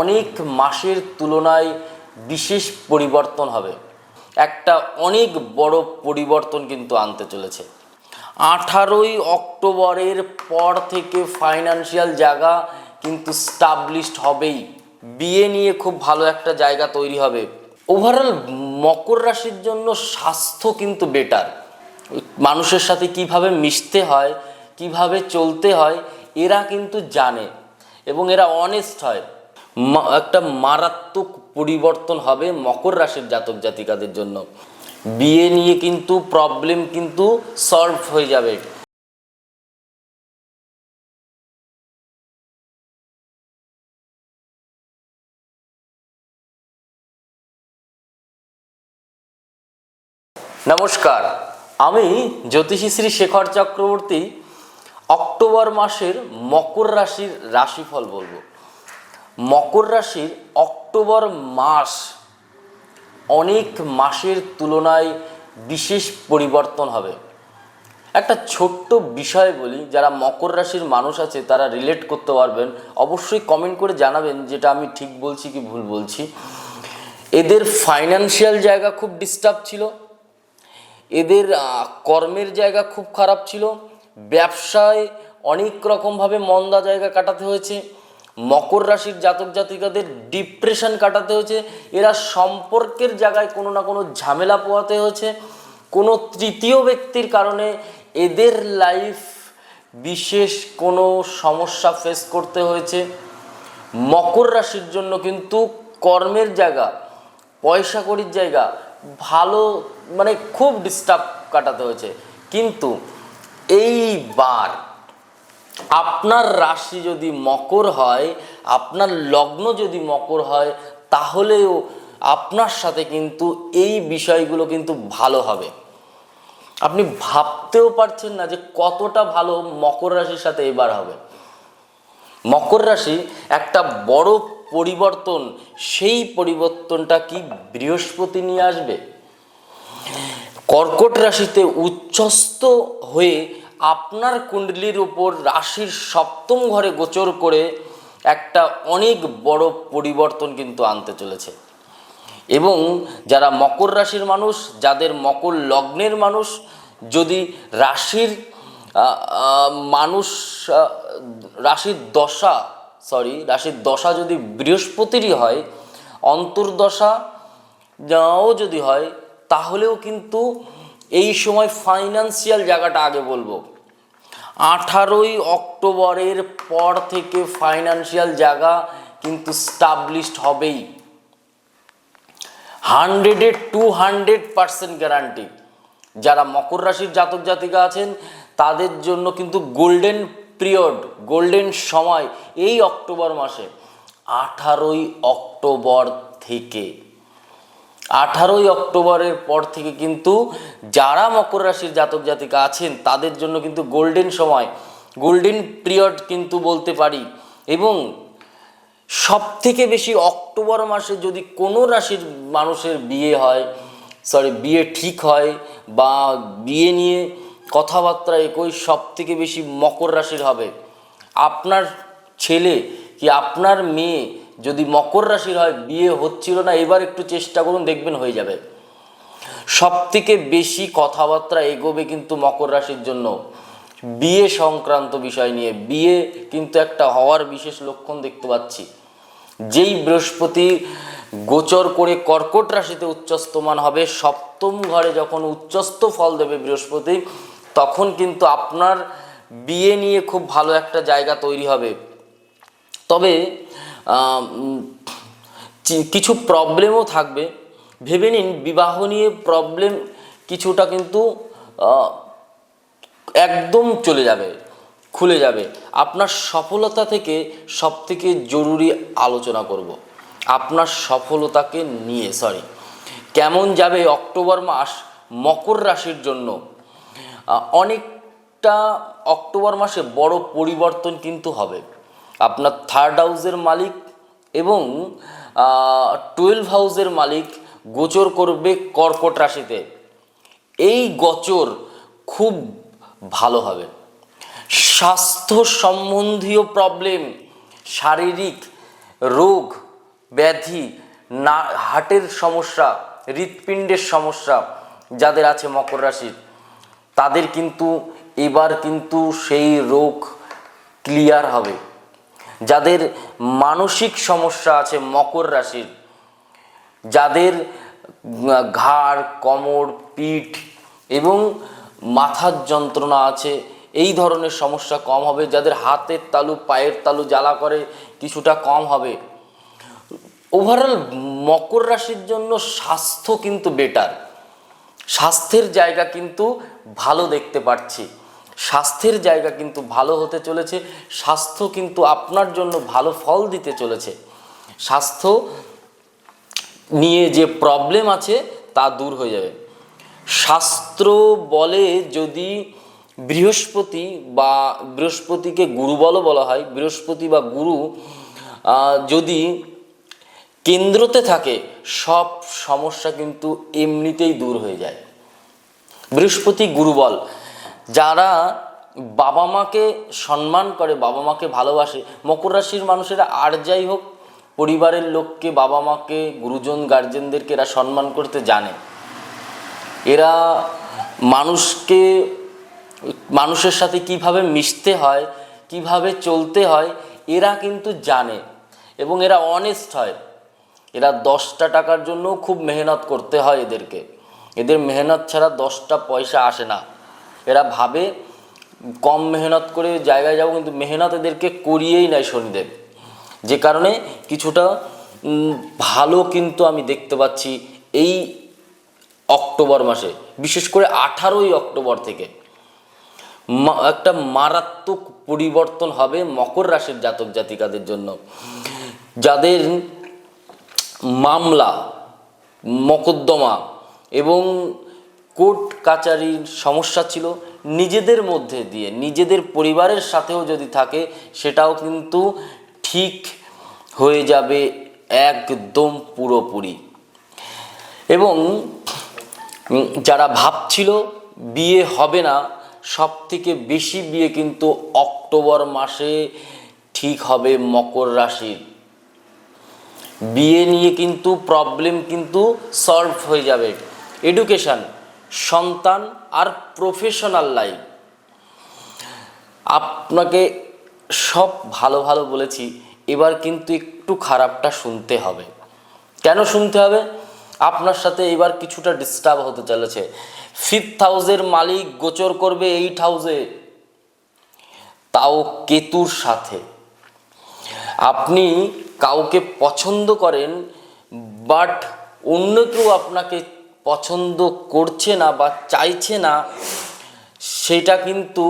অনেক মাসের তুলনায় বিশেষ পরিবর্তন হবে। একটা অনেক বড় পরিবর্তন কিন্তু আনতে চলেছে। আঠারোই অক্টোবরের পর থেকে ফাইনান্সিয়াল জায়গা কিন্তু স্টাবলিশড হবেই। বিয়ে নিয়ে খুব ভালো একটা জায়গা তৈরি হবে। ওভারঅল মকর রাশির জন্য স্বাস্থ্য কিন্তু বেটার মানুষের সাথে কীভাবে মিশতে হয়, কীভাবে চলতে হয়, এরা কিন্তু জানে এবং এরা অনেস্ট হয়। একটা মারাত্মক পরিবর্তন হবে মকর রাশির জাতক জাতিকাদের জন্য। বিয়ে নিয়ে কিন্তু প্রবলেম কিন্তু সলভ হয়ে যাবে। নমস্কার, আমি জ্যোতিষী শ্রী শেখর চক্রবর্তী, অক্টোবর মাসের মকর রাশির রাশিফল বলব। মকর রাশির অক্টোবর মাস অনেক মাসের তুলনায় বিশেষ পরিবর্তন হবে। একটা ছোট্ট বিষয় বলি, যারা মকর রাশির মানুষ আছে, তারা রিলেট করতে পারবেন। অবশ্যই কমেন্ট করে জানাবেন যেটা আমি ঠিক বলছি কি ভুল বলছি। এদের ফাইনান্সিয়াল জায়গা খুব ডিস্টার্ব ছিল। এদের কর্মের জায়গা খুব খারাপ ছিল। ব্যবসায় অনেক রকমভাবে মন্দা জায়গা কাটাতে হয়েছে। মকর রাশির জাতক জাতিকাদের ডিপ্রেশন কাটাতে হয়েছে। এরা সম্পর্কের জায়গায় কোনো না কোনো ঝামেলা পোয়াতে হয়েছে। কোনো তৃতীয় ব্যক্তির কারণে এদের লাইফ বিশেষ কোনো সমস্যা ফেস করতে হয়েছে। মকর রাশির জন্য কিন্তু কর্মের জায়গা, পয়সা কড়ির জায়গা ভালো মানে খুব ডিস্টার্ব কাটাতে হয়েছে। কিন্তু এইবার আপনার রাশি যদি মকর হয়, আপনার লগ্ন যদি মকর হয়, তাহলেও আপনার সাথে কিন্তু এই বিষয়গুলো কিন্তু ভালো হবে। আপনি ভাবতেও পারছেন না যে কতটা ভালো মকর রাশির সাথে এবার হবে। মকর রাশি একটা বড় পরিবর্তন, সেই পরিবর্তনটা কি বৃহস্পতি নিয়ে আসবে? কর্কট রাশিতে উচ্চস্ত হয়ে আপনার কুণ্ডলির উপর রাশির সপ্তম ঘরে গোচর করে একটা অনেক বড় পরিবর্তন কিন্তু আনতে চলেছে। এবং যারা মকর রাশির মানুষ, যাদের মকর লগ্নের মানুষ, যদি রাশির মানুষ রাশির দশা সরি রাশির দশা যদি বৃহস্পতিরই হয়, অন্তর্দশা ও যদি হয়, তাহলেও কিন্তু এই সময় ফাইনান্সিয়াল জায়গাটা আগে বলব। আঠারোই অক্টোবরের পর থেকে ফাইনান্সিয়াল জায়গা কিন্তু স্টাবলিশড হবেই। হান্ড্রেডে টু হান্ড্রেড পার্সেন্ট গ্যারান্টি যারা মকর রাশির জাতক জাতিকা আছেন, তাদের জন্য কিন্তু গোল্ডেন পিরিয়ড গোল্ডেন সময় এই অক্টোবর মাসে, আঠারোই অক্টোবর থেকে। আঠারোই অক্টোবরের পর থেকে কিন্তু যারা মকর রাশির জাতক জাতিকা আছেন, তাদের জন্য কিন্তু গোল্ডেন সময় গোল্ডেন পিরিয়ড কিন্তু বলতে পারি। এবং সব থেকে বেশি অক্টোবর মাসে যদি কোনো রাশির মানুষের বিয়ে হয় সরি বিয়ে ঠিক হয় বা বিয়ে নিয়ে কথাবার্তা একই সব থেকে বেশি মকর রাশির হবে। আপনার ছেলে কি আপনার মেয়ে যদি মকর রাশির হয়, বিয়ে হচ্ছিল না, এবার একটু চেষ্টা করুন, দেখবেন হয়ে যাবে। সব থেকে বেশি কথাবার্তা এগোবে কিন্তু মকর রাশির জন্য। বিয়ে সংক্রান্ত বিষয় নিয়ে। বিয়ে কিন্তু একটা হওয়ার বিশেষ লক্ষণ দেখতে পাচ্ছি। যেই বৃহস্পতি গোচর করে কর্কট রাশিতে উচ্চস্তমান হবে, সপ্তম ঘরে যখন উচ্চস্ত ফল দেবে বৃহস্পতি, তখন কিন্তু আপনার বিয়ে নিয়ে খুব ভালো একটা জায়গা তৈরি হবে। তবে কিছু প্রবলেমও থাকবে। ভেবে নিন, বিবাহ নিয়ে প্রবলেম কিছুটা কিন্তু একদম চলে যাবে, খুলে যাবে। আপনার সফলতা থেকে সব থেকে জরুরি আলোচনা করব। আপনার সফলতাকে নিয়ে সরি কেমন যাবে অক্টোবর মাস মকর রাশির জন্য? অনেকটা অক্টোবর মাসে বড় পরিবর্তন কিন্তু হবে। আপনার থার্ড হাউসের মালিক এবং টুয়েলভ হাউসের মালিক গোচর করবে কর্কট রাশিতে। এই গোচর খুব ভালো হবে। স্বাস্থ্য সম্বন্ধীয় প্রবলেম শারীরিক রোগ, ব্যাধি, না, হার্টের সমস্যা, হৃৎপিণ্ডের সমস্যা যাদের আছে মকর রাশির, তাদের কিন্তু, এবার কিন্তু সেই রোগ ক্লিয়ার হবে। যাদের মানসিক সমস্যা আছে মকর রাশির, যাদের ঘাড়, কোমর, পিঠ এবং মাথার যন্ত্রণা আছে, এই ধরনের সমস্যা কম হবে। যাদের হাতের তালু, পায়ের তালু জ্বালা করে, কিছুটা কম হবে। ওভারঅল মকর রাশির জন্য স্বাস্থ্য কিন্তু বেটার স্বাস্থ্যের জায়গা কিন্তু ভালো দেখতে পাচ্ছি। স্বাস্থ্যের জায়গা কিন্তু ভালো হতে চলেছে, স্বাস্থ্য কিন্তু আপনার জন্য ভালো ফল দিতে চলেছে। স্বাস্থ্য নিয়ে যে প্রবলেম আছে তা দূর হয়ে যাবে। শাস্ত্র বলে যদি বৃহস্পতি বা বৃহস্পতিকে গুরুবলও বলা হয়, বৃহস্পতি বা গুরু যদি কেন্দ্রতে থাকে, সব সমস্যা কিন্তু এমনিতেই দূর হয়ে যায়। বৃহস্পতি গুরুবল যারা বাবা মাকে সম্মান করে, বাবা মাকে ভালোবাসে, মকর রাশির মানুষেরা আর যাই হোক, পরিবারের লোককে, বাবা মাকে, গুরুজন, গার্জেনদেরকে এরা সম্মান করতে জানে। এরা মানুষকে, মানুষের সাথে কীভাবে মিশতে হয়, কীভাবে চলতে হয়, এরা কিন্তু জানে এবং এরা অনেস্ট হয়। এরা দশটা টাকার জন্য খুব মেহনত করতে হয় এদেরকে। এদের মেহনত ছাড়া দশটা পয়সা আসে না। এরা ভাবে কম মেহনত করে জায়গায় যাব, কিন্তু মেহনত এদেরকে করিয়েই নেয় শনিদেব। যে কারণে কিছুটা ভালো কিন্তু আমি দেখতে পাচ্ছি এই অক্টোবর মাসে, বিশেষ করে আঠারোই অক্টোবর থেকে। একটা মারাত্মক পরিবর্তন হবে মকর রাশির জাতক জাতিকাদের জন্য। যাদের মামলা, মকদ্দমা এবং কোর্ট কাচারির সমস্যা ছিল নিজেদের মধ্যে দিয়ে, নিজেদের পরিবারের সাথেও যদি থাকে, সেটাও কিন্তু ঠিক হয়ে যাবে একদম পুরোপুরি। এবং যারা ভাবছিল বিয়ে হবে না সব থেকে বেশি বিয়ে কিন্তু অক্টোবর মাসে ঠিক হবে মকর রাশির। বিয়ে নিয়ে কিন্তু প্রবলেম কিন্তু সলভ হয়ে যাবে। এডুকেশন সন্তান আর প্রফেশনাল লাইফ আপনাকে সব ভালো ভালো বলেছি, এবার কিন্তু একটু খারাপটা শুনতে হবে। কেন শুনতে হবে? আপনার সাথে এবার কিছুটা ডিস্টার্ব হতে চলেছে। ফিফথ হাউসের মালিক গোচর করবে এইট হাউসে তাও কেতুর সাথে। আপনি কাউকে পছন্দ করেন বাট অন্য কেউ আপনাকে পছন্দ করছে না বা চাইছে না, সেটা কিন্তু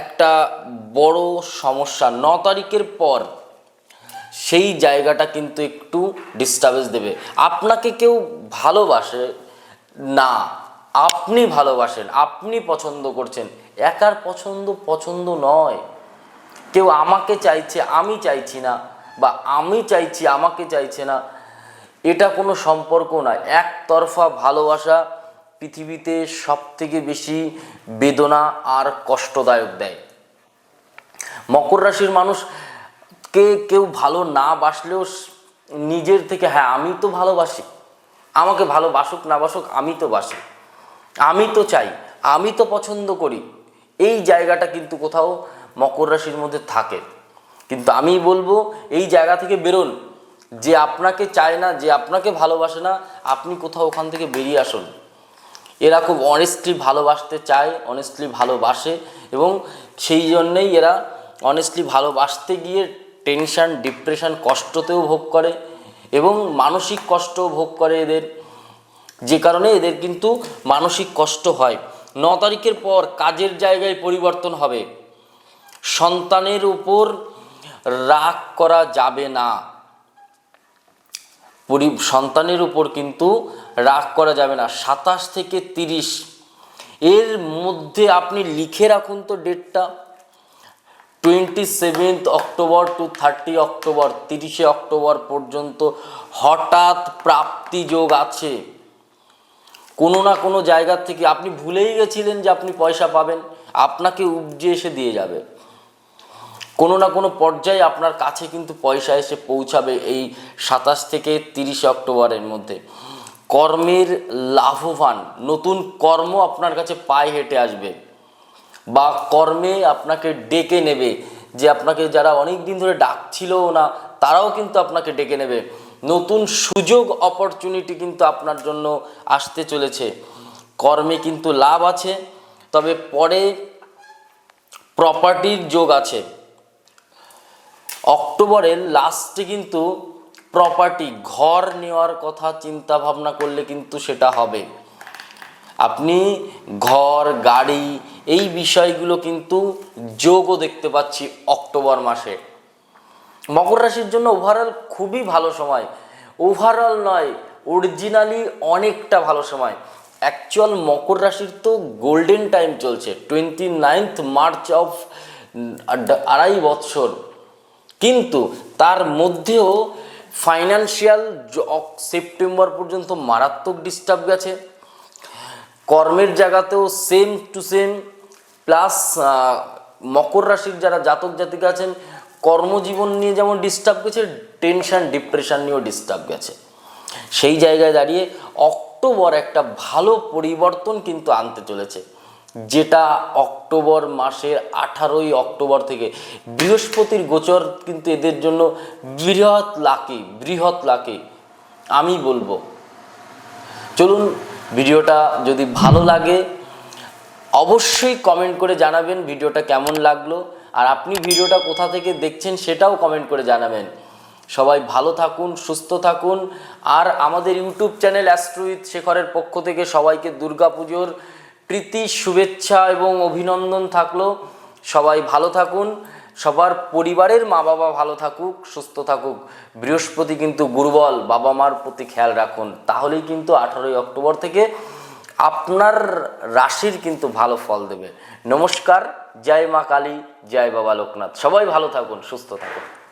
একটা বড় সমস্যা। ন তারিখের পর সেই জায়গাটা কিন্তু একটু ডিস্টার্বেন্স দেবে। আপনাকে কেউ ভালোবাসে না, আপনি ভালোবাসেন, আপনি পছন্দ করছেন, একার পছন্দ পছন্দ নয়। কেউ আমাকে চাইছে, আমি চাইছি না, বা আমি চাইছি, আমাকে চাইছে না এটা কোনো সম্পর্ক নয়। একতরফা ভালোবাসা পৃথিবীতে সব থেকে বেশি বেদনা আর কষ্টদায়ক দেয়। মকর রাশির মানুষকে কেউ ভালো না বাসলেও নিজের থেকে হ্যাঁ আমি তো ভালোবাসি। আমাকে ভালোবাসুক না বাসুক, আমি তো বাসি। আমি তো চাই, আমি তো পছন্দ করি। এই জায়গাটা কিন্তু কোথাও মকর রাশির মধ্যে থাকে। কিন্তু আমি বলব, এই জায়গা থেকে বেরোন। যে আপনাকে চায় না, যে আপনাকে ভালোবাসে না, আপনি কোথাও ওখান থেকে বেরিয়ে আসুন। এরা খুব অনেস্টলি ভালোবাসতে চায় অনেস্টলি ভালোবাসে এবং সেই জন্যেই এরা অনেস্টলি ভালোবাসতে গিয়ে টেনশান ডিপ্রেশন কষ্টতেও ভোগ করে এবং মানসিক কষ্টও ভোগ করে এদের। যে কারণে এদের কিন্তু মানসিক কষ্ট হয়। ন তারিখের পর কাজের জায়গায় পরিবর্তন হবে। সন্তানের উপর রাগ করা যাবে না। পরি, সন্তানের উপর কিন্তু রাগ করা যাবে না। সাতাশ থেকে তিরিশ। এর মধ্যে আপনি লিখে রাখুন তো ডেটটা। Twenty seventh October to thirty October তিরিশে অক্টোবর পর্যন্ত হঠাৎ প্রাপ্তি যোগ আছে। কোনো না কোনো জায়গা থেকে আপনি ভুলেই গেছিলেন যে আপনি পয়সা পাবেন। আপনাকে উপজে এসে দিয়ে যাবে। কোনো না কোনো পর্যায়ে আপনার কাছে কিন্তু পয়সা এসে পৌঁছাবে এই সাতাশ থেকে তিরিশে অক্টোবরের মধ্যে। কর্মের লাভবান, নতুন কর্ম আপনার কাছে পায়ে হেঁটে আসবে বা কর্মে আপনাকে ডেকে নেবে যে আপনাকে যারা অনেক দিন ধরে ডাকছিলও না, তারাও কিন্তু আপনাকে ডেকে নেবে। নতুন সুযোগ অপরচুনিটি কিন্তু আপনার জন্য আসতে চলেছে। কর্মে কিন্তু লাভ আছে, তবে পরে প্রপার্টির যোগ আছে। অক্টোবরের লাস্টে কিন্তু প্রপার্টি ঘর নেওয়ার কথা চিন্তা ভাবনা করলে কিন্তু সেটা হবে। আপনি ঘর, গাড়ি এই বিষয়গুলো কিন্তু যোগও দেখতে পাচ্ছি অক্টোবর মাসে। মকর রাশির জন্য ওভারঅল খুবই ভালো সময়। ওভারঅল নয় অরিজিনালি অনেকটা ভালো সময়। অ্যাকচুয়াল মকর রাশির তো গোল্ডেন টাইম চলছে টোয়েন্টি নাইনথ মার্চ অফ আড়াই বৎসর কিন্তু তার মধ্যেও ফাইন্যান্সিয়াল সেপ্টেম্বর পর্যন্ত মারাত্মক ডিস্টার্ব গেছে। কর্মের জায়গাতেও সেম টু সেম প্লাস মকর রাশির যারা জাতক জাতিকা আছেন, কর্মজীবন নিয়ে যেমন ডিস্টার্ব গেছে টেনশন ডিপ্রেশন নিয়েও ডিস্টার্ব গেছে। সেই জায়গায় দাঁড়িয়ে অক্টোবর একটা ভালো পরিবর্তন কিন্তু আনতে চলেছে। যেটা অক্টোবর মাসের আঠারোই অক্টোবর থেকে বৃহস্পতির গোচর কিন্তু এদের জন্য বৃহৎ লাকি বৃহৎ লাকি। আমি বলব। চলুন ভিডিওটা যদি ভালো লাগে, অবশ্যই কমেন্ট করে জানাবেন ভিডিওটা কেমন লাগল। আর আপনি ভিডিওটা কোথা থেকে দেখছেন সেটাও কমেন্ট করে জানাবেন। সবাই ভালো থাকুন, সুস্থ থাকুন। আর আমাদের ইউটিউব চ্যানেল অ্যাস্ট্রোইথ শেখরের পক্ষ থেকে সবাইকে দুর্গাপুজোর প্রীতি, শুভেচ্ছা এবং অভিনন্দন থাকল। সবাই ভালো থাকুন। সবার পরিবারের মা বাবা ভালো থাকুক, সুস্থ থাকুক। বৃহস্পতি কিন্তু গুরুবল বাবা মার প্রতি খেয়াল রাখুন। তাহলেই কিন্তু আঠারোই অক্টোবর থেকে আপনার রাশির কিন্তু ভালো ফল দেবে। নমস্কার, জয় মা কালী, জয় বাবা লোকনাথ। সবাই ভালো থাকুন, সুস্থ থাকুন।